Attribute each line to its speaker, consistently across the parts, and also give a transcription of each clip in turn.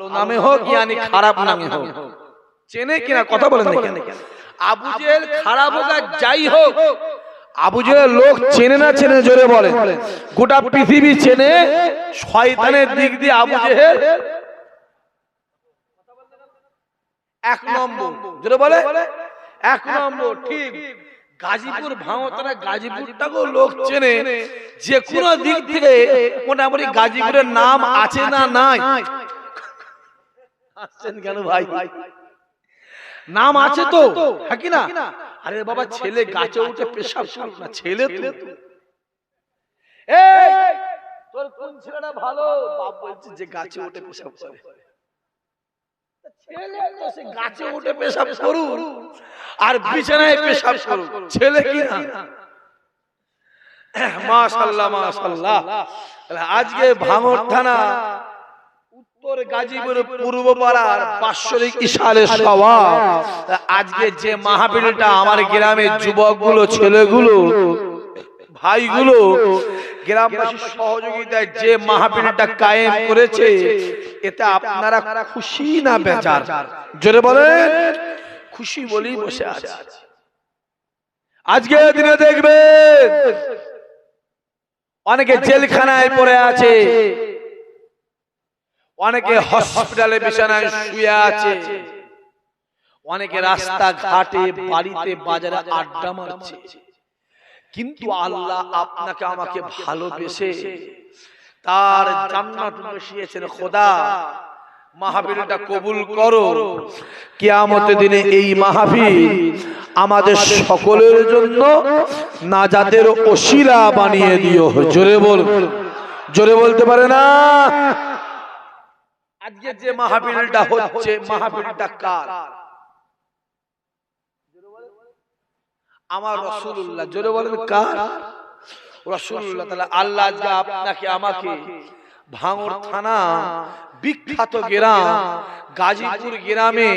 Speaker 1: নামে হোক ইয়ানি খারাপ নামে হোক। চেনে কিনা কথা বলেন দেখেন আবু জেহেল খারাপ হোক আর যাই হোক আবু লোক চেনে না চেনে জোরে বলে গোটা পৃথিবী চেনে শয়তানের দিক দিয়ে আবু জেহেল। এক নম্বর জোরে বলে? এক নম্বর ঠিক। গাজীপুর ভাঙতরা গাজীপুরটাকেও লোক চেনে। যে কোনো দিক থেকে মোটামুটি গাজীপুরের নাম আছে না নাই। আসছেন কেন ভাই? নাম আছে তো হ্যাঁ কি না? আরে বাবা ছেলে গাছে উঠে পেশাব করুক না ছেলে তো। এই! তোর কোন ছেলেটা ভালো? বাপ বলছে যে গাছে উঠে পেশাব করে। ছেলে তো সে গাছে উঠে পেশাব করুক। আর বিছানায় পেশাব করুক। ছেলে কি না? মাশাল্লাহ মাশাল্লাহ। আজকে ভাঙর থানা উত্তর গাজীপুর পূর্ব পাড়ার বাৎসরিক ইশালের সভা। আজকে যে আমার গ্রামের যুবকগুলো ছেলেগুলো ভাইগুলো গ্রামবাসীর সহযোগিতায় যে কায়েম করেছে এতে আপনারা খুশি না বেচার? জোরে বলেন খুশি বলেই বসে আছে। আজকে দিনে দেখবেন অনেকে জেলখানায় পড়ে আছে। অনেকে হসপিটালে বিছানায় শুয়ে আছে। অনেকে রাস্তা ঘাটে বাড়িতে বাজারে আড্ডা মারছে। কিন্তু আল্লাহ আপনাকে আমাকে ভালোবেসে তার জান্নাত বসিয়েছেন খোদা। মাহফিলটা কবুল করো। কিয়ামতের দিনে এই মাহফিল আমাদের সকলের জন্য নাজাতের ওসিলা বানিয়ে দিও। জোরে বল। জোরে বলতে পারে না? আজকে যে মাহফিলটা হচ্ছে মাহফিলটা কার? আমার রসুল্লাহ জোরে বলেন কার? রসুল্লাহ তাহলে আল্লাহ আজকে আপনাকে আমাকে ভাঙর থানা বিখ্যাত গ্রাম গাজীপুর গ্রামে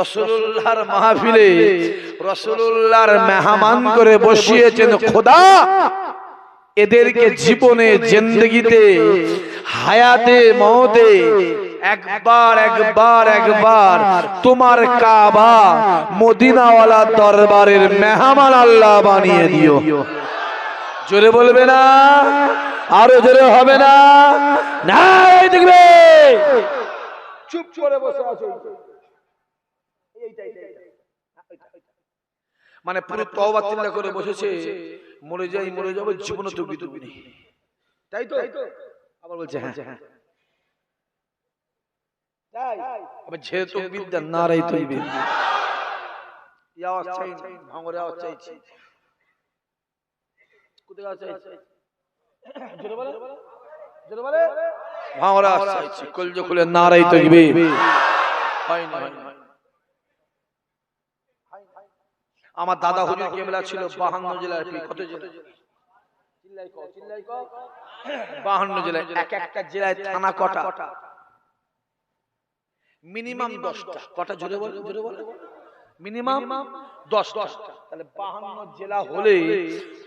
Speaker 1: রসুল্লাহর মাহফিলে রসুল্লাহর মেহমান করে বসিয়েছেন খোদা। এদেরকে জীবনে জিন্দগিতে হায়াতে মহতে একবার একবার একবার তোমার কাবা মদিনাওয়ালা দরবারের মেহমান আল্লাহ বানিয়ে দিও। জোরে বলবে না? আরও জোরে হবে না? না দেখবে। চুপ করে বসে আছো। মানে পুরো তওবা চিন্তা করে বসেছে। মরে যাই মরে যাব জীবনে তো? তাই তো? আবার বলছে হ্যাঁ। হ্যাঁ। তাই আবার ঝে তো বিদ্যা না রাই তুই বিদ্যা আওয়াজ চাই ভাঙরে আওয়াজ চাইছি কোথায় আওয়াজ চাইছি জোরে বলে জোরে বলে। ভাঙরে আওয়াজ চাইছি কলজ খুলে না তুই হয়নি হয়নি আমার দাদা হুজুর কেবলা ছিল বাহান্ন জেলার কত জেলা। বাহান্ন জেলায়। এক একটা জেলায় থানা কটা? মিনিমাম দশটা। কটা? জোরে বল জোরে বল। মিনিমাম দশটা। তাহলে বাহান্ন জেলা হলে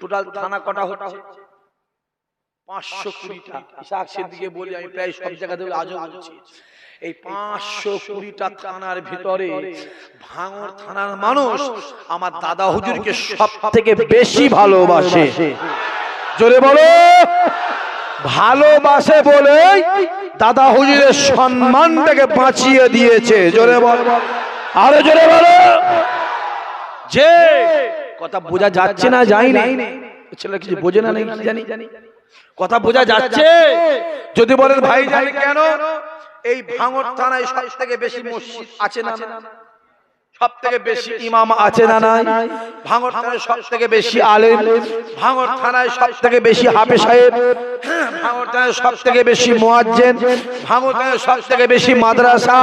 Speaker 1: টোটাল থানা কটা হচ্ছে? পাঁচশো কুড়িটা। ইসাক সেদিকে বলি আমি প্রায় সব জায়গাতে আজও বলছি। এই পাঁচশো কুড়িটা থানার ভিতরে ভাঙর থানার মানুষ আমার দাদা হুজুরকে সব থেকে বেশি ভালোবাসে। জোরে বলো। ভালোবাসে বলে দাদা হুজুরের সম্মানটাকে বাঁচিয়ে দিয়েছে। জোরে বল। আরও জোরে বলো। যে কথা বোঝা যাচ্ছে না, যাই ছেলে কিছু বোঝে না নাকি, কি জানি? কথা বোঝা যাচ্ছে। যদি বলেন, ভাই, জানি কেন? এই ভাঙর থানায় সব থেকে বেশি মসজিদ আছে না? সব থেকে বেশি ইমাম আছে না নাই? ভাঙর থানায় সব থেকে বেশি আলেম ভাঙর থানায় সব থেকে বেশি হাফে সাহেব ভাঙর থানায় সব থেকে বেশি মুয়াজ্জেন ভাঙর থানায় সব থেকে বেশি মাদ্রাসা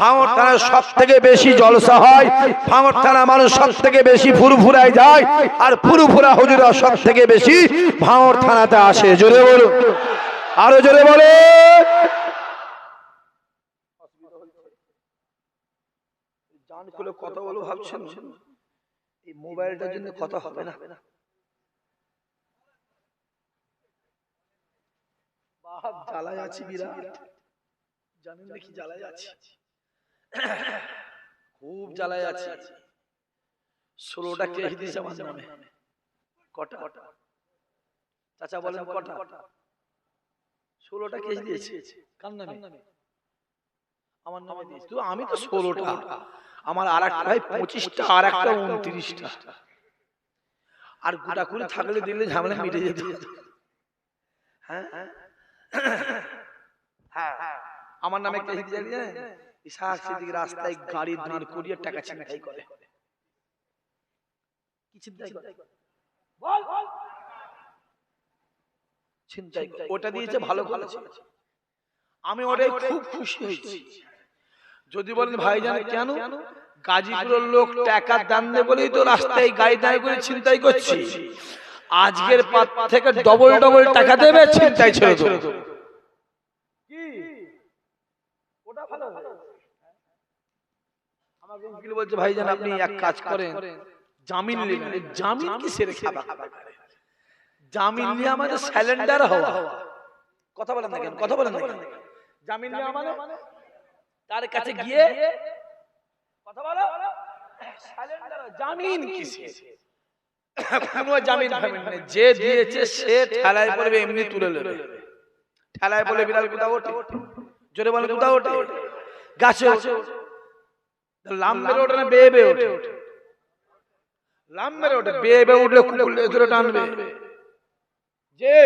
Speaker 1: ভাঙর থানায় সব থেকে বেশি জলসা হয় ভাঙর থানা মানুষ সব থেকে বেশি ফুরফুরায় যায় আর ফুরফুরা হুজুরা সব থেকে বেশি ভাঙর থানাতে আসে। জোরে বলো আরও জোরে বলে জান খুলে কথা বলো ভাবছেন? এই মোবাইলটার জন্য কথা হবে না। বাপ জ্বালায় আছি বিরাট। জানেন নাকি জ্বালায় আছে। খুব জ্বালায় আছে। ষোলোটা কেস দিয়েছে আমার নামে। কটা? কটা? চাচা বলেন কটা? ষোলোটা কেস দিয়েছে। কার নামে? আমার নামে দিয়েছে। আমি তো ষোলোটা। আমার আর একটা ভাই পঁচিশটা আর একটা উনত্রিশটা। আর গোটা করে থাকলে দিলে ঝামেলা মিটে যেত। হ্যাঁ। হ্যাঁ। আমার নামে একটা হিদি জানি জানেন? ইসাহাক সিদ্দিক রাস্তায় গাড়ি দাঁড় করিয়ে টাকা ছিনতাই করে। কি ছিনতাই করে। বল ছিনতাই। ওটা দিয়েছে ভালো ভালো আমি ওটাই খুব খুশি হয়েছি। যদি বলেন ভাইজান কেন? গাজীপুরের লোক টাকা দান দেয় বলেই তো রাস্তায় গাড়ি দাঁড়িয়ে করে ছিনতাই করছি। আজকের পাত থেকে ডবল ডবল টাকা দেবে ছিনতাই ছেড়ে দেবো। কি? ওটা ভালো আমাকে উকিল বলছে ভাইজান আপনি এক কাজ করেন। জামিন জামিন কিসের খাবা জামিন নিয়ে আমাদের স্যালেন্ডার হওয়া। কথা বলেন না কেন? কথা বলেন না কেন? জামিন নিয়ে মানে তার কাছে গিয়ে কথা বলো। জামিন কোনো জামিন ফামিন নেই যে দিয়েছে সে ঠেলায় পড়বে এমনি তুলে নেবে। ঠেলায় বলে বিড়াল কোথা ওঠে? জোরে বলে কোথা ওঠে? গাছে লাম মেরে ওঠে না বেয়ে বেয়ে ওঠে? লাম মেরে ওঠে? বেয়ে বেয়ে উঠলে কুকুর ধরে টানবে। যে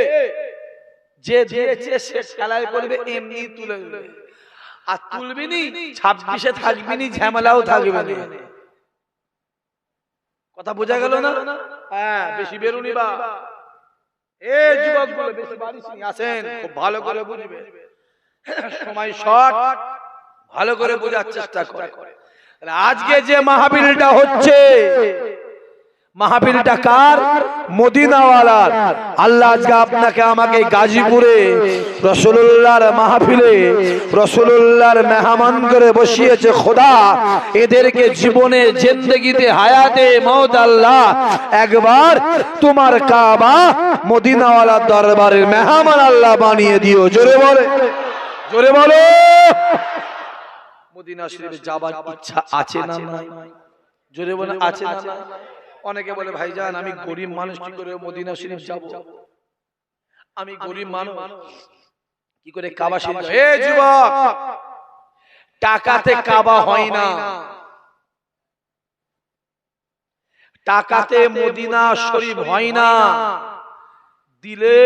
Speaker 1: যে দিয়েছে সে ঠেলায় পড়বে এমনি তুলে নেবে। আর তুলবি নি ছাব্বিশে থাকবি নি ঝামেলাও থাকবে না। কথা বোঝা গেল না? হ্যাঁ বেশি বেরুনি বা। এ যুবক বেশি বাড়িস আসেন খুব ভালো করে বুঝবে। সময় শর্ট ভালো করে বোঝার চেষ্টা করে। আজকে যে মাহফিলটা হচ্ছে মাহফিলটা কার? মদিনাওয়ালার। আল্লাহ আজকে আপনাকে আমাকে গাজীপুরে রসুল্লাহর মাহফিলে রসুল্লাহর মেহমান করে বসিয়েছে খোদা। এদেরকে জীবনে, জিন্দগিতে, হায়াতে মৌত আল্লাহ একবার তোমার কাবা মদিনাওয়ালার দরবারের মেহমান আল্লাহ বানিয়ে দিও। জোরে বলে। জোরে বলো। মদিনা শরীফে যাবার ইচ্ছা আছে না নাই? জোরে বলে, আছে না? অনেকে বলে ভাইজান আমি গরিব মানুষ কি করে মদিনা শরীফ যাব? আমি গরিব মানুষ কি করে কাবা শরীফ? এ যুবক টাকাতে কাবা হয় না। টাকাতে মদিনা শরীফ হয় না। দিলে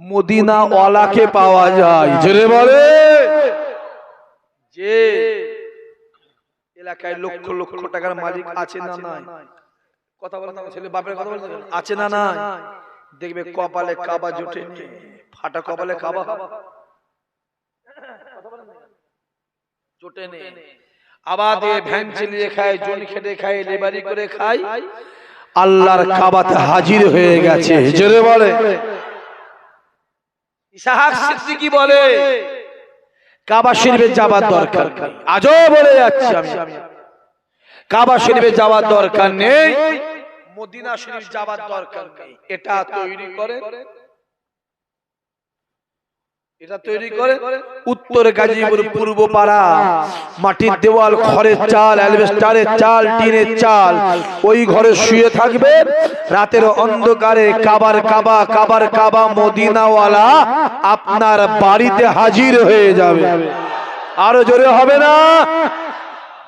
Speaker 1: মদিনা ওয়ালাকে পাওয়া যায়। জোরে বলে। যে এলাকায় লক্ষ লক্ষ টাকার মালিক আছে না নাই? কথা না ছেলে বাপের কথা আছে না নাই? দেখবে কপালে কাবা জুটে। ফাটা কপালে কাবা। জুটে নেই আবার দিয়ে ভ্যান চালিয়ে খায় জন খেটে খায় লেবারি করে খায়। আল্লাহর কাবাতে হাজির হয়ে গেছে। জোরে বলে। ইসাহাক সিদ্দিকী বলে কাবা শরীফে যাবার দরকার আজও বলে যাচ্ছি আমি। কাবা শরীফে যাওয়ার দরকার নেই। মদিনা শরীফ যাবার দরকার নেই। এটা তৈরি করে এটা তৈরি করে উত্তর গাজীপুর পূর্ব পাড়া মাটির দেওয়াল খড়ের চাল অ্যালবেস্টারের চাল টিনের চাল। ওই ঘরে শুয়ে থাকবে রাতের অন্ধকারে কাবার কাবা কাবার কাবা মদিনাওয়ালা আপনার বাড়িতে হাজির হয়ে যাবে। আরও জোরে হবে না?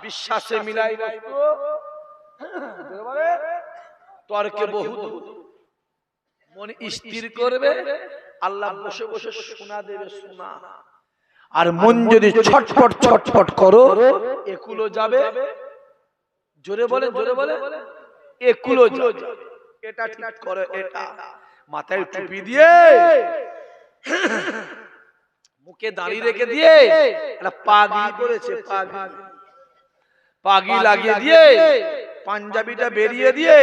Speaker 1: বিশ্বাসে মিলাই। তর্কে বহু মনে স্থির করবে আল্লাহ বসে বসে শোনা দেবে শোনা আর মন যদি ছটফট ছটফট করো একুলো যাবে। জোরে বলে জোরে বলে একুলো এটা ঠিক করে এটা। মাথায় টুপি দিয়ে। মুখে দাঁড়িয়ে রেখে দিয়ে। একটা পাগড়ি করেছে পাগড়ি। পাগড়ি। লাগিয়ে দিয়ে। পাঞ্জাবিটা বেরিয়ে দিয়ে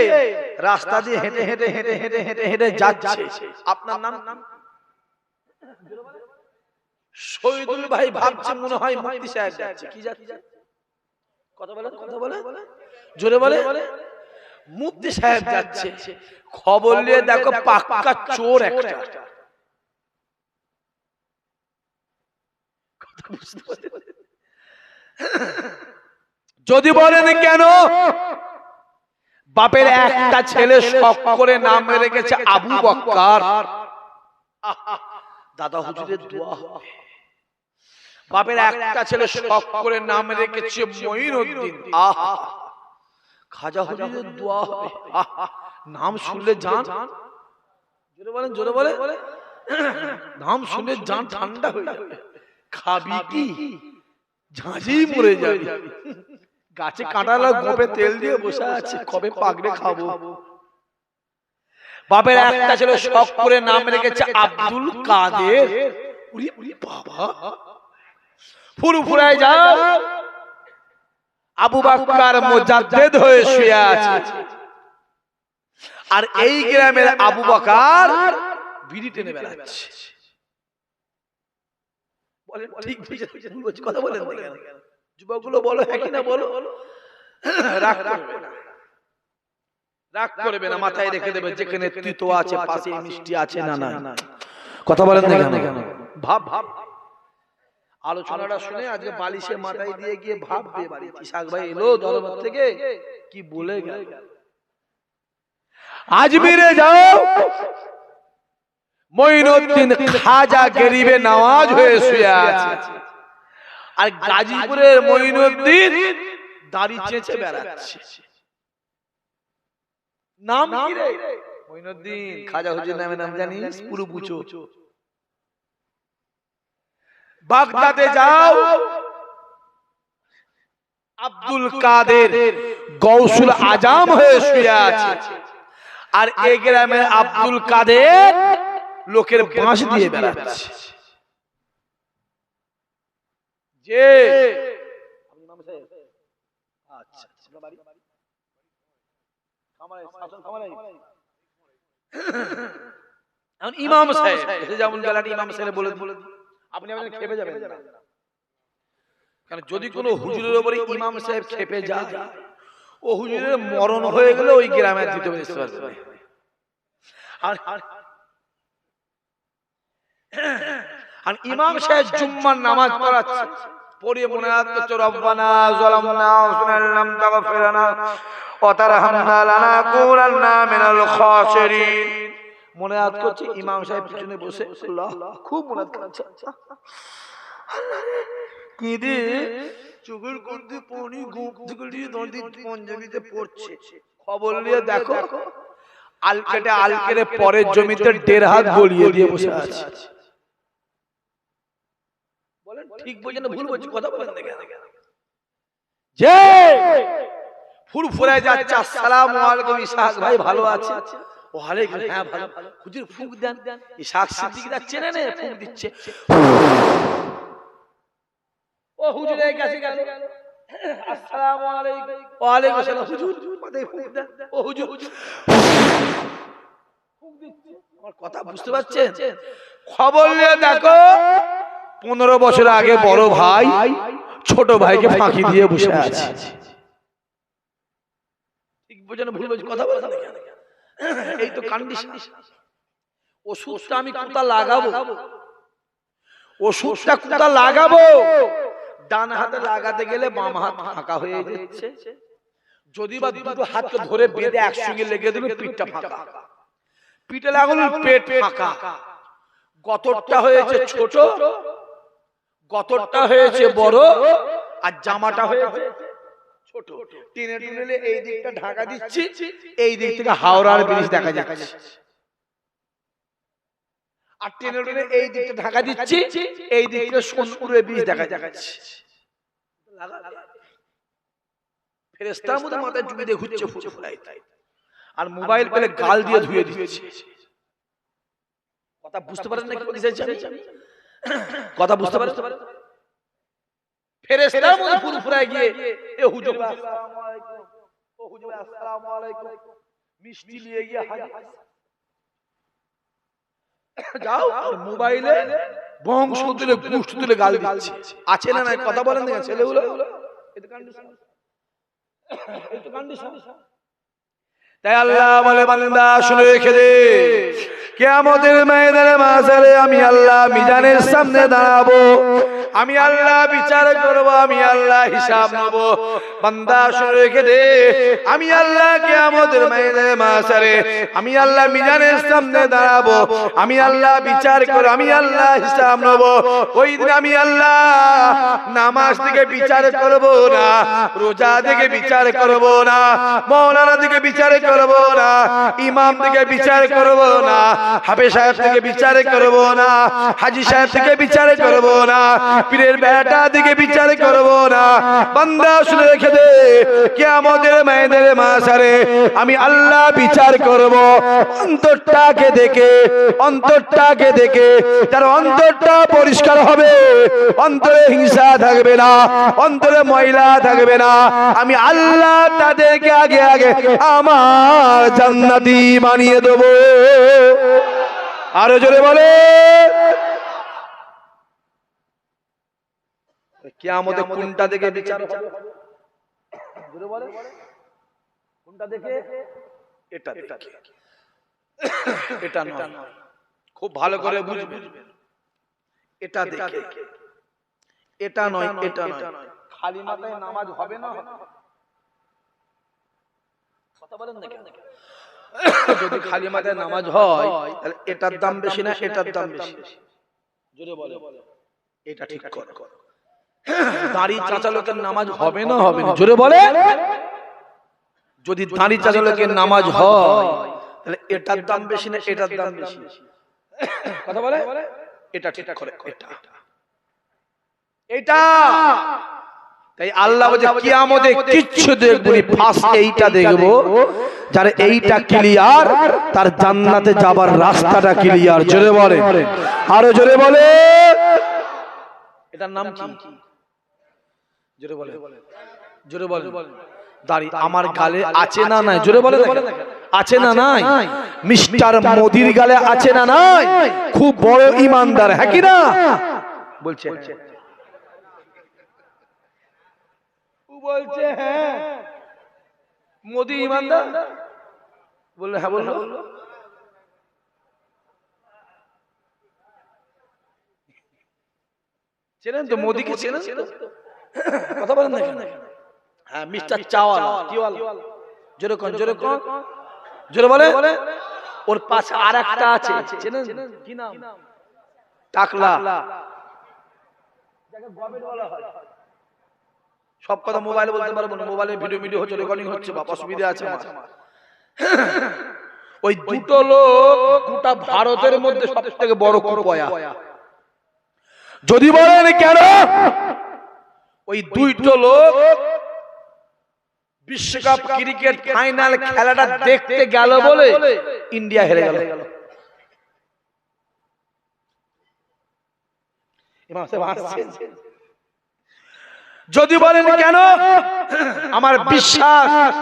Speaker 1: রাস্তা দিয়ে হেঁটে হেঁটে হেঁটে হেঁটে হেঁটে হেঁটে যাচ্ছে। আপনার নাম? নাম? শহীদুল ভাই ভাবছে মনে হয় মুক্তি সাহেব যাচ্ছে। কি যাচ্ছে? কথা বলে কথা বলে। জোরে বলে। মুক্তি সাহেব যাচ্ছে। খবর নিয়ে দেখো পাক্কা চোর একটা। যদি বলেন কেন? বাপের একটা ছেলে শখ করে নাম রেখেছে আবু বক্কার। দাদা হুজুরের দোয়া। বাপের একটা ছেলে শখ করে নাম রেখেছে মঈনুদ্দিন। আহা। খাজা হুজুরের দোয়া হবে। নাম শুনলে জান। জোরে বলেন জোরে বলে। নাম শুনলে জান ঠান্ডা হয়ে যাবে। খাবি কি? ঝাঁঝি মরে যাবে। গাছে কাঁটালা গোপে তেল দিয়ে বসে আছে কবে পাগড়ে খাব? বাপের একটা ছেলে শখ করে নাম রেখেছে আব্দুল কাদের। উরি উরি বাবা। ফুরু ফুরায় যাও। আবু বাক্কার মুজাদ্দেদ হয়ে শুয়ে আছে। আর এই গ্রামের আবু বকার বিড়ি টেনে বেড়াচ্ছে। বলেন ঠিক বুঝে- কথা বলেন? যুবকগুলো বলো হ্যাঁ কি না বলো? রাগ করবে না। রাগ করবে না মাথায় রেখে দেবে যেখানে তিতো আছে পাশে মিষ্টি আছে না না। কথা বলেন না কেন? ভাব ভাব। আলোচনাটা শুনে আজকে বালিশে মাথায় দিয়ে গিয়ে ভাববে বাড়ি ইসাক ভাই এলো দরবার থেকে? কি বলে গেল? আজমিরে যাও। মঈনুদ্দিন খাজা গরিবে নামাজ হয়ে শুয়ে আছে। আর গাজীপুরের মঈনুদ্দিন দাড়ি চেঁচে বেড়াচ্ছে। নাম কি রে? মঈনুদ্দিন খাজা হুজুর নামে নাম জানিস? পুরো বুঝো। বাগদাদে যাও। আব্দুল কাদের গৌসুল আজাম হয়ে শুয়ে আছে। আর এই গ্রামের আব্দুল কাদের লোকের বাঁশ দিয়ে বেড়াচ্ছে। যে আচ্ছা, এখন ইমাম সাহেব এসে যেমন বেলাটি ইমাম সাহেব বলে। আপনি আমাদের খেপে যাবেন। কারণ যদি কোনো হুজুরের উপরে ইমাম সাহেব খেপে যায় ও হুজুরের মরণ হয়ে গেলে ওই গ্রামের দিতে পারবে আর আর ইমাম সাহেব জুম্মার নামাজ পড়াচ্ছে। পড়িয়ে মনে হচ্ছে রব্বানা যালামনা ওয়াসনাল্লাম তাগফিরানা ওয়া তারহামনা লানাকুনান্না মিনাল খাসিরিন. মনে হাত করছে ইমাম সাহেব পিছনে বসে আল্লাহ খুব মনে হাত করছে কেঁদে চোখের গন্ধে পানি গোপ থেকে নিয়ে নদী পঞ্জাবিতে পড়ছে। খবর নিয়ে দেখো। আল কেটে আল কেটে পরের জমিতে দেড় হাত গলিয়ে দিয়ে বসে আছে। ঠিক না ভুল বলছি কথা বলেন? যে ফুরফুরায় যাচ্ছে আসসালামু আলাইকুম ইসহাক ভাই ভালো আছে ওয়ালাইকুম হ্যাঁ ভালো। হুজুর ফুঁক দেন। ইসহাক সিদ্দিক যাচ্ছে না ফুঁক দিচ্ছে। ও হুজুর এই কাছে গেল। আসসালামু আলাইকুম। ওয়ালাইকুম আসসালাম হুজুর। মাথায় ফুঁক দেন। ও হুজুর। ফুঁক দিচ্ছে আমার কথা বুঝতে পারছেন? খবর নিয়ে দেখো। পনেরো বছর আগে বড় ভাই ছোট ভাইকে ফাঁকি দিয়ে বসে আছে। ঠিক বোঝেন ভুল কথা বলেন না কেন? এই তো কন্ডিশন ওষুধটা আমি কোথা লাগাবো? ওষুধটা কোথা লাগাবো? ডান হাতে লাগাতে গেলে বাম হাত ফাঁকা হয়ে যাচ্ছে। যদি বা দুটো হাতকে ধরে বেঁধে একসঙ্গে লেগে দেবে পিঠটা ফাঁকা। পিঠে লাগালো পেট ফাঁকা। গতরটা হয়েছে ছোট। গতরটা হয়েছে বড়? আর জামাটা হয়েছে ছোট। টেনে টেনে এই দিকটা ঢাকা দিচ্ছি এই দিক থেকে হাওড়ার ব্রিজ দেখা যাচ্ছে। আর টেনে টেনে এই দিকটা ঢাকা দিচ্ছি এই দিক থেকে সোনপুরের ব্রিজ দেখা যাচ্ছে। ফেরেস্তার মতো মাথায় চুপি দিয়ে ঘুরছে ফুটে ফুলাই তাই আর মোবাইল পেলে গাল দিয়ে ধুয়ে দিচ্ছে। কথা বুঝতে পারেন না কি বলতে চাইছি আমি? কথা বুঝতে পারেন ফেরেশতার মধ্যে ফুরফুরায় গিয়ে এ হুজুর আসসালামু আলাইকুম। ও হুজুর আসসালামু আলাইকুম। মিষ্টি নিয়ে গিয়ে হাজির। যাও মোবাইলে বংশ তুলে গুষ্ঠ তুলে গাল দিচ্ছে। আছে না নাই? কথা বলেন না ছেলেগুলো। এটা কন্ডিশন এটা কন্ডিশন তাই আল্লাহ বলে বান্দা শুনে রেখে দে। কিয়ামতের ময়দানে মাঝারে আমি আল্লাহ মিজানের সামনে দাঁড়াবো। আমি আল্লাহ বিচার করব, আমি আল্লাহ হিসাব নেব। বান্দা রেখে দে, আমি আল্লাহ কিয়ামতের ময়দানে মাসারে, আমি আল্লাহ মিজানের সামনে দাঁড়াবো, আমি আল্লাহ বিচার করে, আমি আল্লাহ হিসাব নেব। ওই দিন আমি আল্লাহ নামাজ থেকে বিচার করব না, রোজা থেকে বিচার করব না মৌলানা থেকে বিচার করব না, ইমাম থেকে বিচার করব না, হাফেজ সাহেব থেকে বিচার করব না, হাজি সাহেব থেকে বিচার করব না পীরের বেটা থেকে বিচার করব না। বান্দা, শুনে রেখে দে, কিয়ামতের ময়দানে মাসারে আমি আল্লাহ বিচার করব। অন্তরটাকে দেখে অন্তরটাকে দেখে তার অন্তরটা পরিষ্কার হবে, অন্তরে হিংসা থাকবে না, অন্তরে ময়লা থাকবে না। আমি আল্লাহ তাদেরকে আগে আগে আমার জান্নাতি বানিয়ে দেব। আরও জোরে বলে। কিয়ামতে কোনটা দেখে বিচার হবে? জোরে বলে কোনটা দেখে? এটা দেখে। এটা নয়। খুব ভালো করে বুঝবেন। এটা দেখে। এটা নয় এটা নয়। খালি মাথায় নামাজ হবে না? কথা বলেন না কেন? যদি খালি মাথায় নামাজ হয় তাহলে এটার দাম বেশি না এটার দাম বেশি। জোরে বলে এটা ঠিক কর। দাড়ি চাচা লোকের নামাজ হবে না হবে না? জোরে বলে। যদি দাড়ি চাচা লোকের নামাজ হয় তাহলে এটার দাম বেশি না এটার দাম বেশি? কথা বলে? এটা ঠিক করে এটা এটা। তাই আল্লাহ কিয়ামতে কিচ্ছু দেখব ফার্স্ট এইটা দেখব। যার এইটা ক্লিয়ার তার জান্নাতে যাবার রাস্তাটা ক্লিয়ার। জোরে বলে। আরও জোরে বলে। এটার নাম কি? জোরে বলে জোরে বলে দাড়ি আমার গালে আছে না নাই? জোরে বলে আছে না নাই? মিস্টার মোদির গালে আছে না নাই? খুব বড় ইমানদার হ্যাঁ কি না? বলছে। বলছে। হ্যাঁ। মোদি ইমানদার? বলল হ্যাঁ বলল। চেনেন তো? মোদিকে চেনেন তো? কথা বলেন না কেন? হ্যাঁ মিস্টার চাওয়ালা কিওয়ালা জোরে কোন জোরে কোন জোরে বলে? ওর পাশে আর একটা আছে। চেনেন? কি নাম? টাকলা। যাকে গবেট বলা হয়। সব কথা মোবাইলে বলতে পারব না। মোবাইলে ভিডিও ভিডিও হচ্ছে রেকর্ডিং হচ্ছে বাপ অসুবিধা আছে আমার। ওই দুটো লোক গোটা ভারতের মধ্যে সব থেকে বড় কুপয়া। যদি বলেন কেন? ওই দুইটো লোক বিশ্বকাপ ক্রিকেট ফাইনাল খেলাটা দেখতে গেল বলে ইন্ডিয়া হেরে গেল। যদি বলেন কেন? আমার বিশ্বাস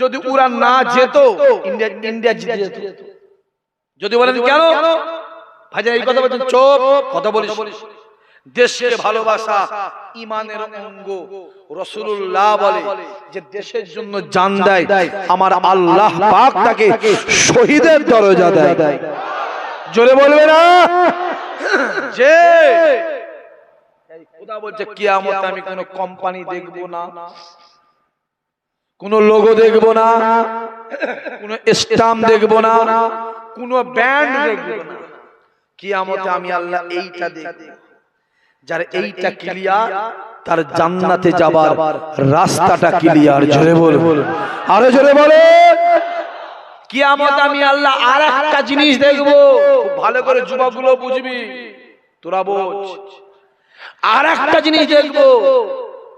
Speaker 1: যদি ওরা না যেত ইন্ডিয়া ইন্ডিয়া জিতে যেত। যদি বলেন কেন? ভাইজান এই কথা বলছেন চোপ কথা বলিস। দেশের ভালোবাসা ইমানের অঙ্গ। রসুল্লাহ বলে যে দেশের জন্য জান দেয় আমার আল্লাহ পাক তাকে শহীদের দরজা দেয়। জোরে বলবে না? যে খোদা বলছে কিয়ামত আমি কোনো কোম্পানি দেখব না। কোন লোগো দেখব না। কোন স্টাম্প দেখব না। কোন ব্যান্ড দেখব না। কিয়ামতে আমি আল্লাহ এইটা দেখব। যার এইটা ক্লিয়ার তার জান্নাতে যাবার রাস্তাটা ক্লিয়ার জোরে বল। আরও জোরে বলে। কিয়ামত আমি আল্লাহ আর একটা জিনিস দেখব। খুব ভালো করে যুবকগুলো বুঝবি। তোরা বোঝ। আর একটা জিনিস দেখব।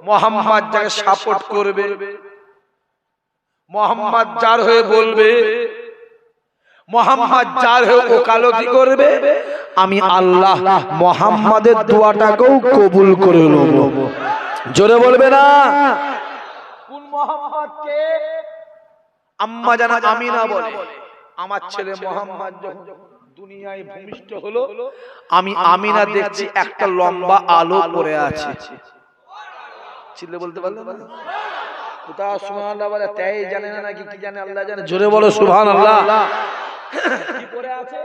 Speaker 1: মোহাম্মদ যাকে সাপোর্ট করবে। মোহাম্মদ যার হয়ে বলবে। মোহাম্মদ যার হয়ে ওকালতি করবে। আমি আল্লাহ মোহাম্মদের দোয়াটাকেও কবুল করে নেব। জোরে বলবে না? কোন মোহাম্মদকে আম্মা জানা আমিনা বলে আমার ছেলে মোহাম্মদ যখন দুনিয়ায় ভূমিষ্ঠ হলো আমি আমিনা দেখছি একটা লম্বা আলো পড়ে আছে। বলতে পারলেন না? কোথাও সুবহানাল্লাহ বলে তাই জানে না নাকি কি জানে আল্লাহ জানে। জোরে বলো সুবহানাল্লাহ। কি পড়ে আছে?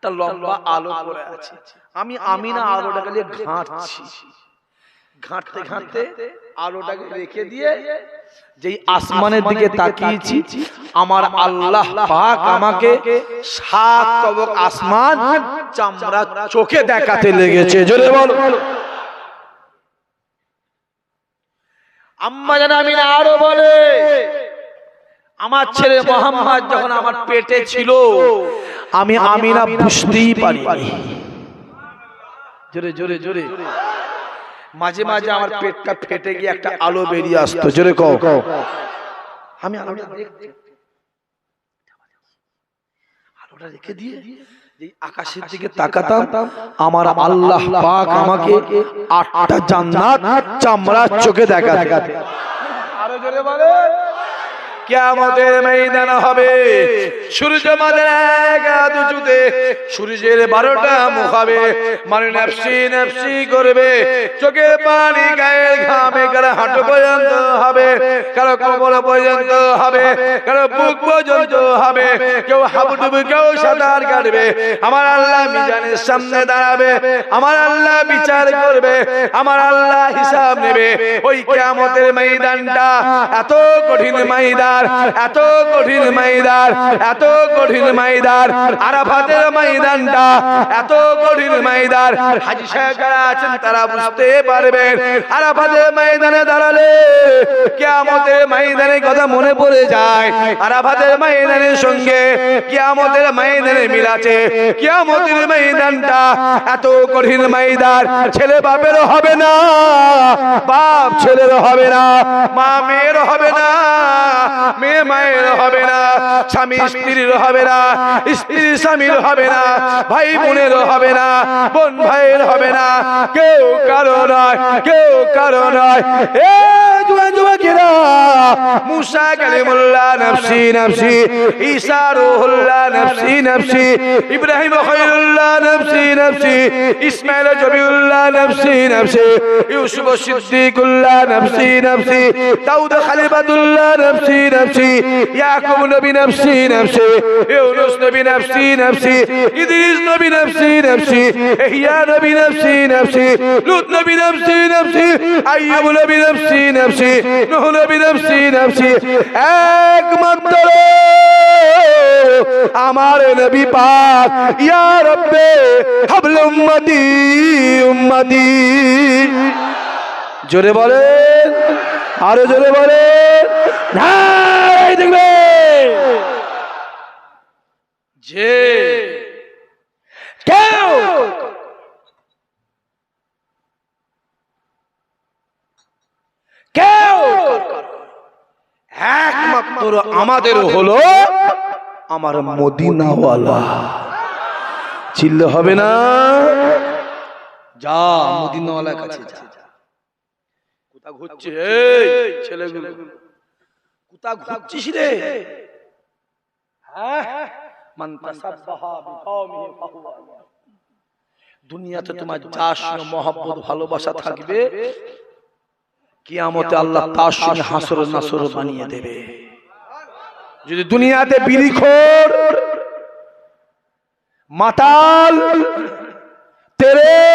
Speaker 1: একটা লম্বা আলো পড়ে আছে। আমি আমিনা আলোটাকে ঘাঁটছি। ঘাঁটতে ঘাঁটতে আলোটাকে রেখে দিয়ে যেই আসমানের দিকে তাকিয়েছি আমার আল্লাহ পাক আমাকে সাত তবক আসমান চামড়া চোখে দেখাতে লেগেছে। জোরে বল। আম্মা জান আমি না আরও বলে আমার ছেলে মোহাম্মদ যখন আমার পেটে ছিল আমি আমিনা বুঝতেই পারি জোরে জোরে জোরে। মাঝে মাঝে আমার পেটটা ফেটে গিয়ে একটা আলো বেরিয়ে আসতো। জোরে কও। আমি আলোটা দেখতে আলোটা রেখে দিয়ে আকাশের দিকে তাকাতাম আমার আল্লাহ পাক আমাকে আটটা জান্নাত চামড়ার চোখে দেখা দেখাতে আরও জোরে বলে কিয়ামতের ময়দান হবে। সূর্য মাদের উঁচুতে। সূর্যের বারোটা মুখ হবে। মানে নেপসি নেপসি করবে। চোখে পানি গায়ের ঘামে কারও হাঁটু পর্যন্ত হবে। কারও কোমর পর্যন্ত হবে। কারও বুক পর্যন্ত হবে। কেউ হাবুডুবু, কেউ সাঁতার কাটবে। আমার আল্লাহ মিজানের সামনে দাঁড়াবে। আমার আল্লাহ বিচার করবে। আমার আল্লাহ হিসাব নেবে। ওই কিয়ামতের ময়দানটা এত কঠিন ময়দান। এত কঠিন ময়দান এত কঠিন ময়দান আরাফাতের ময়দানটা এত কঠিন ময়দান হাজি সাহেব যারা আছেন তারা বুঝতে পারবেন, আরাফাতের ময়দানে দাঁড়ালে কিয়ামতের ময়দানের কথা মনে পড়ে যায়। আরাফাতের ময়দানের সঙ্গে কিয়ামতের ময়দানে মিল আছে। কিয়ামতের ময়দানটা এত কঠিন ময়দান ছেলে বাপের হবে না, বাপ ছেলের হবে না, মা মেয়ের হবে না মেয়ে মায়ের হবে না স্বামী স্ত্রীর হবে না স্ত্রী স্বামীর হবে না ভাই বোনের হবে না বোন ভাইয়ের হবে না কেউ কারও নয় কেউ কারও নয়। এ যুবা যুবকেরা মুসা কালিমুল্লাহ নফসি নফসি ঈসা রুহুল্লাহ নফসি নফসি ইব্রাহিম নফসি নফসি ইসমাইল জবিউল্লাহ নফসি নফসি ইউসুফ সিদ্দিকুল্লাহ নফসি নফসি দাউদ নফসি নফসি ইয়াকুব নবী নফসি নফসি ইউনুস নবী নফসি নফসি ইদ্রিস নবী নফসি নফসি ইহইয়া নবী নফসি নফসি নবী আইয়ুব নবী নূহ নবী একমাত্র আমার নবী পাক, ইয়া রব্বে হাবল উম্মতি উম্মতি। জোরে বলেন। আরও জোরে দেখবে। যে কেউ কেউ একমাত্র আমাদের হলো আমার মদিনাওয়ালা। চিল্লে হবে না। যা মদিনাওয়ালার কাছে যা। কোথা ঘুরছে এই ছেলেগুলো। কোথা ঘুরছিস রে। হ্যাঁ? মান তাসাব্বাহা বিকওমিহি ফাহুয়া দুনিয়াতে তোমার যার সঙ্গে মহব্বত ভালোবাসা থাকবে কিয়ামতে আল্লাহ তার সঙ্গে হাসর নাসর বানিয়ে দেবে। যদি দুনিয়াতে বিড়িখোর মাতাল তেরেল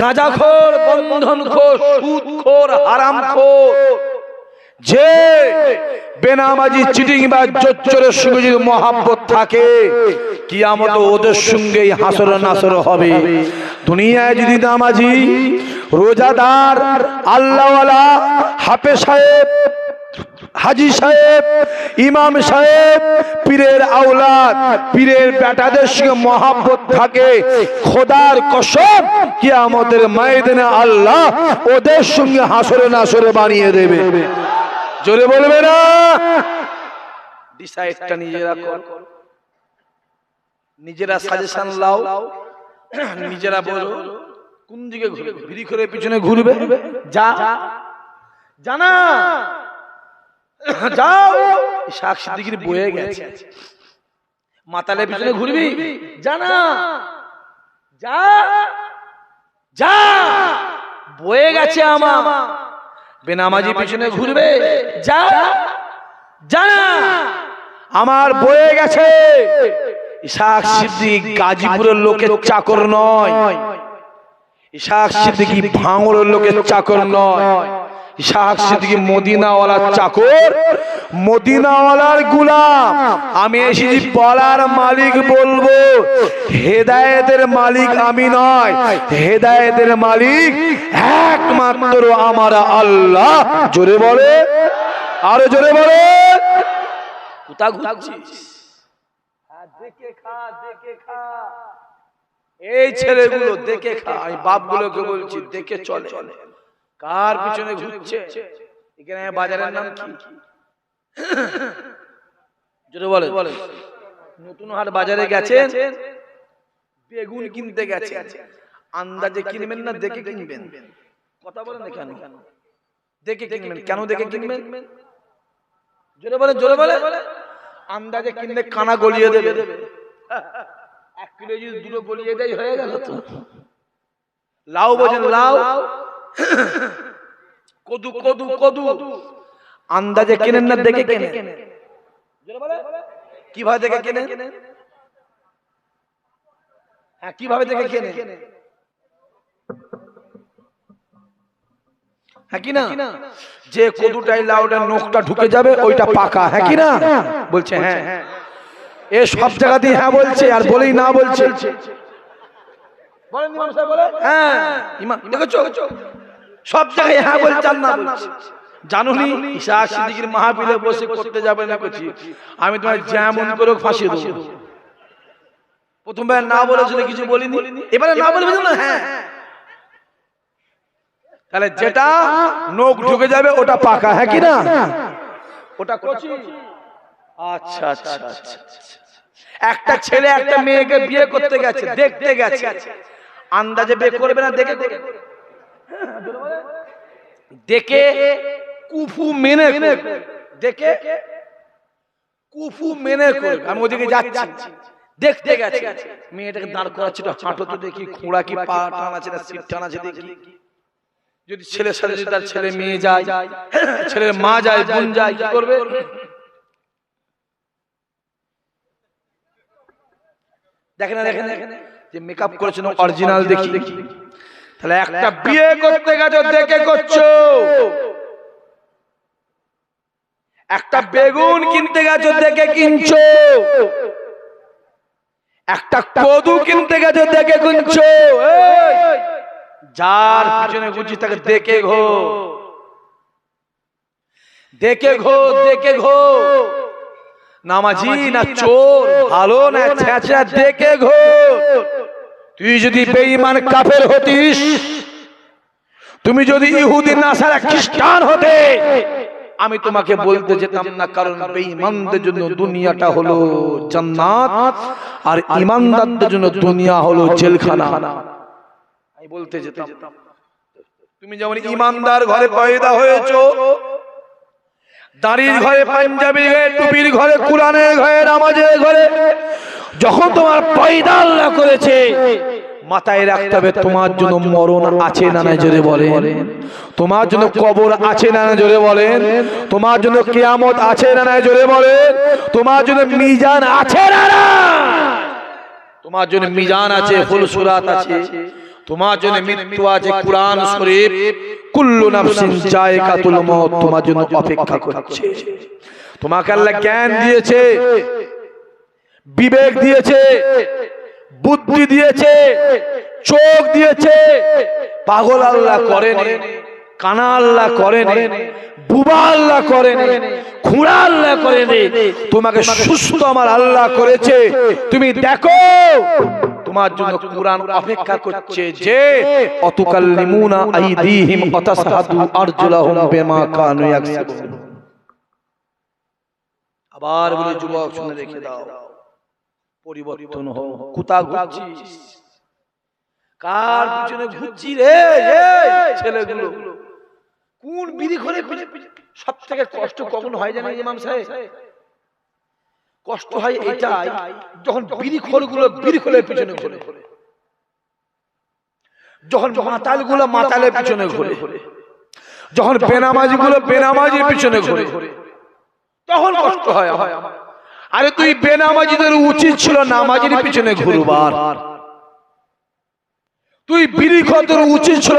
Speaker 1: গাঁজাখোর বন্ধনখোর সুদখোর হারামখোর। যে বেনামাজি চিটিং বা চোচ্চরের সঙ্গে যদি মহাব্বত থাকে কি কিয়ামত ওদের সঙ্গেই হাসর নাসর হবে। দুনিয়ায় যদি নামাজি রোজাদার আল্লাহওয়ালা হাফে সাহেব হাজি সাহেব, ইমাম সাহেব, পীরের আওলাদ, পীরের বেটাদের সঙ্গে মহাব্বত থাকে। খোদার কসম আমাদের ময়দানে আল্লাহ ওদের সঙ্গে হাসরে নাসরে বানিয়ে দেবে। জোরে বলবে না? ডিসাইডটা নিজেরা কর। নিজেরা সাজেশন লাও। নিজেরা বলো, কোন দিকে ঘুরবে? ভিড়ি করে পিছনে ঘুরবে? যা। জানা। যাও। শাক সিদ্দিকির বয়ে গেছে। মাতালে পিছনে ঘুরবি? জানা যা যা। বয়ে গেছে আমার বেনামাজি পিছনে ঘুরবে। যা। জানা আমার বয়ে গেছে। ইসাক সিদ্দিক গাজীপুরের লোকের চাকর নয়। ইসাক সিদ্দিকি ভাঙড়ের লোকের চাকর নয়। ইসাক সিদ্দিকি মদিনাওয়ালার চাকর মদিনাওয়ালার গুলাম। আমি এসেছি বলার মালিক বলব হেদায়েতের মালিক আমি নয়। হেদায়েতের মালিক একমাত্র আমার আল্লাহ। জোরে বলে আরও জোরে বলে। কোথা ঘুরছিস? দেখে খা দেখে খা। এই ছেলেগুলো দেখে খা আমি বাপগুলোকে বলছি দেখে চলে। কার পিছনে ঘুরছে? এখানে বাজারের নাম কি? জোরে বলে নতুন হাট বাজারে গেছেন? বেগুন কিনতে গেছে আন্দাজে কিনবেন না দেখে কিনবেন? কথা বলেন না কেন? দেখে কিনবেন। কেন দেখে কিনবেন? জোরে বলে জোরে বলে আন্দাজে কিনলে কানা গলিয়ে দেবে। এক কিলো যদি দুটো গলিয়ে দেয় হয়ে গেল তো। লাউ বোঝেন লাউ। কদু কদু কদু। আন্দাজে কেনেন না দেখে কেনেন? কীভাবে দেখে কেনেন? হ্যাঁ কীভাবে দেখে কেনেন? হ্যাঁ কি না? যে কদুটাই লাউটার নখটা ঢুকে যাবে ওইটা পাকা। হ্যাঁ কি না? বলছে হ্যাঁ। এ সব জায়গাতেই হ্যাঁ বলছে আর বলেই না বলছে। বলেন ইমাম সাহেব বলে? হ্যাঁ। ইমাম দেখেছ? সব জায়গায় হ্যাঁ বলছে আর না বলছে। জানুনি ঈশা সিদ্দিকীর মাহফিলে বসে করতে যাবে না করছি আমি তোমার যেমন করে ফাঁসিয়ে দেবো। প্রথমবার না বলেছিল কিছু বলিনি? এবারে না বলবে না হ্যাঁ। তাহলে যেটা নখ ঢুকে যাবে ওটা পাকা হ্যাঁ কি না ওটা কচি? আচ্ছা আচ্ছা আচ্ছা একটা ছেলে একটা মেয়েকে বিয়ে করতে গেছে দেখতে গেছে। আন্দাজে বিয়ে করবে না দেখে করবে? দেখে কুফু মেনে দেখে কুফু মেনে আমি ওদিকে যাচ্ছি। দেখতে গেছে। মেয়েটাকে দাঁড় করাচ্ছি হাঁটো তো দেখি খোঁড়া কি পা টান আছে না সিট টান আছে দেখি। যদি ছেলের সাথে যদি তার ছেলে মেয়ে যায় ছেলের মা যায় বোন যায় কি করবে? দেখেন দেখেন দেখেন যে মেকআপ করেছেন অরিজিনাল দেখি। দেখি। তাহলে একটা বিয়ে করতে গেছো দেখে করছ। একটা বেগুন কিনতে গেছো দেখে কিনছো। একটা কদু কিনতে গেছো দেখে কিনছো। যার পিছনে গুছি তাকে দেখে ঘো। দেখে ঘো। দেখে ঘো নামাজি না চোর ভালো না ছেঁচড়া দেখে ঘো। তুই যদি বেঈমান কাফের হতিস তুমি যদি ইহুদি নাসারা খ্রিস্টান হতে আমি তোমাকে বলতে যেতাম না কারণ বেঈমানদের জন্য দুনিয়াটা হলো জান্নাত আর ইমানদারদের জন্য দুনিয়া হলো জেলখানা। আমি বলতে যেতাম তুমি যেমন ইমানদার ঘরে পয়দা হয়েছো দাঁড়ির ঘরে পাঞ্জাবি ঘরে টুপির ঘরে কোরআনের ঘরে নামাজের ঘরে যখন তোমার পয়দা আল্লাহ করেছে, মাথায় রাখতে হবে তোমার জন্য মরণ আছে না না জোরে বলেন। তোমার জন্য কবর আছে না না জোরে বলেন। তোমার জন্য কিয়ামত আছে না না জোরে বলেন। তোমার জন্য মিজান আছে না না তোমার জন্য মিজান আছে ফুলসুরাত আছে। তোমার জন্য মৃত্যু আছে কুরআন শরীফ। কুল্লু নাফসিন জায়কাতুল মউত তোমার জন্য অপেক্ষা করছে। তোমাকে আল্লাহ জ্ঞান দিয়েছে। বিবেক দিয়েছে, বুদ্ধি দিয়েছে, চোখ দিয়েছে। পাগল আল্লাহ করেন, কানা আল্লাহ করেন, বুবা আল্লাহ করেন, খুঁড়া আল্লাহ করেন। তোমাকে সুস্থ আমার আল্লাহ করেছে। তুমি দেখো, তোমার জন্য কোরআন অপেক্ষা করছে যে, অতুকাল্লিমুনা আইদিহিম অতাসাহাদু আরজুলাহুম বিমা কানু ইয়াকসিবুন। আবার বলে, যুবক, শুনে রেখে দাও। পরিবর্তন হোক কোথা ঘুরছিস। কার পিছনে ঘুরছি রে ছেলেগুলো। কোন বিড়ি ঘরে সব থেকে কষ্ট কখন হয় জানেন ইমাম সাহেব? কষ্ট হয় এটাই যখন বিড়ি বিড়ি খোলের পিছনে ঘোরে। যখন মাতালগুলো মাতালের পিছনে ঘোরে। যখন বেনামাজি গুলো বেনামাজির পিছনে ঘোরে। তখন কষ্ট হয় আমার। আরে তুই বেনামাজিদের উচিত ছিল নামাজের পিছনে ঘুরবার। তুই বিড়ি খতর উচিত ছিল